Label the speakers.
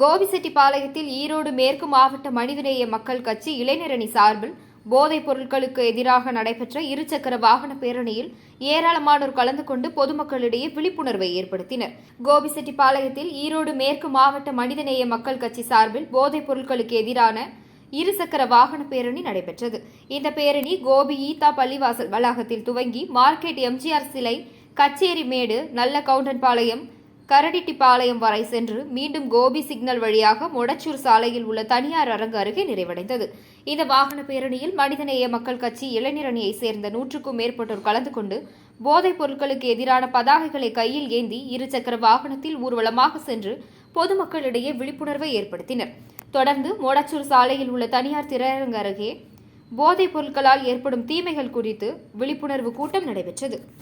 Speaker 1: கோபிசெட்டிப்பாளையத்தில் ஈரோடு மேற்கு மாவட்ட மனிதநேய மக்கள் கட்சி இளைஞரணி சார்பில் போதைப் பொருட்களுக்கு எதிராக நடைபெற்ற இருசக்கர வாகன பேரணியில் ஏராளமானோர் கலந்து கொண்டு பொதுமக்களிடையே விழிப்புணர்வை ஏற்படுத்தினர். கோபிசெட்டிப்பாளையத்தில் ஈரோடு மேற்கு மாவட்ட மனிதநேய மக்கள் கட்சி சார்பில் போதைப் பொருட்களுக்கு எதிரான இருசக்கர வாகன பேரணி நடைபெற்றது. இந்த பேரணி கோபி ஈதா பள்ளிவாசல் வளாகத்தில் துவங்கி மார்க்கெட் எம்ஜிஆர் சிலை கச்சேரி மேடு நல்ல கவுண்டன்பாளையம் கரடிட்டிப்பாளையம் வரை சென்று மீண்டும் கோபி சிக்னல் வழியாக மொடச்சூர் சாலையில் உள்ள தனியார் அரங்கு அருகே நிறைவடைந்தது. இந்த வாகன பேரணியில் மனிதநேய மக்கள் கட்சி இளைஞரணியை சேர்ந்த நூற்றுக்கும் மேற்பட்டோர் கலந்து கொண்டு போதைப் பொருட்களுக்கு எதிரான பதாகைகளை கையில் ஏந்தி இருசக்கர வாகனத்தில் ஊர்வலமாக சென்று பொதுமக்களிடையே விழிப்புணர்வை ஏற்படுத்தினர். தொடர்ந்து மொடச்சூர் சாலையில் உள்ள தனியார் திரையரங்கு அருகே போதைப் பொருட்களால் ஏற்படும் தீமைகள் குறித்து விழிப்புணர்வு கூட்டம் நடைபெற்றது.